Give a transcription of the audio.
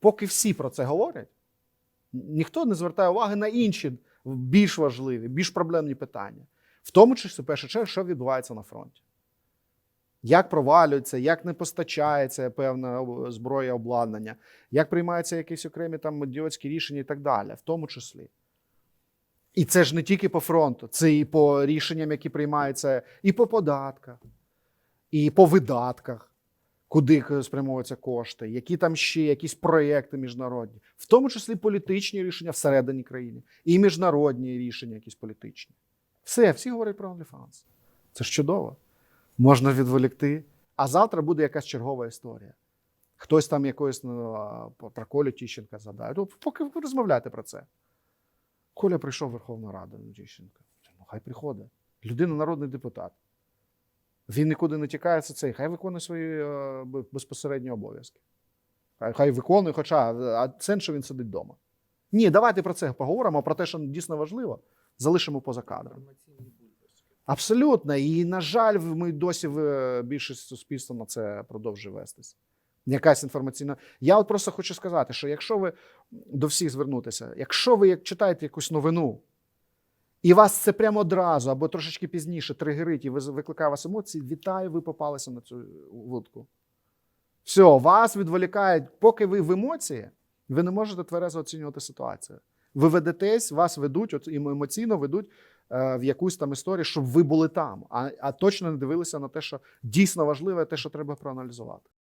поки всі про це говорять, ніхто не звертає уваги на інші більш важливі, більш проблемні питання. В тому числі, в першу чергу, що відбувається на фронті. Як провалюється, як не постачається певна зброя обладнання, як приймаються якісь окремі там ідіотські рішення і так далі, в тому числі. І це ж не тільки по фронту, це і по рішенням, які приймаються, і по податках, і по видатках, куди спрямовуються кошти, які там ще якісь проєкти міжнародні, в тому числі політичні рішення всередині країни, і міжнародні рішення, якісь політичні. Все, всі говорять про OnlyFans. Це ж чудово. Можна відволікти. А завтра буде якась чергова історія. Хтось там якоїсь ну, про Колю Тіщенка згадає. Ну, поки ви розмовляєте про це. Коля прийшов в Верховну Раду ну, Тіщенка. Ну, хай приходить. Людина народний депутат. Він нікуди не тікає це цей. Хай виконує свої е, безпосередні обов'язки. Хай, хай виконує, хоча а що він сидить вдома. Ні, давайте про це поговоримо, про те, що дійсно важливо, залишимо поза кадром. Абсолютно. І, на жаль, ми досі в більшість суспільства на це продовжує вестись. Якась інформаційна. Я от просто хочу сказати, що якщо ви до всіх звернутися, якщо ви як читаєте якусь новину, і вас це прямо одразу або трошечки пізніше тригерить і викликає вас емоції, вітаю, ви попалися на цю вудку. Все, вас відволікають, поки ви в емоції, ви не можете тверезо оцінювати ситуацію. Ви ведетесь, вас ведуть, от, ем- емоційно ведуть е, в якусь там історію, щоб ви були там, а, а точно не дивилися на те, що дійсно важливе, те, що треба проаналізувати.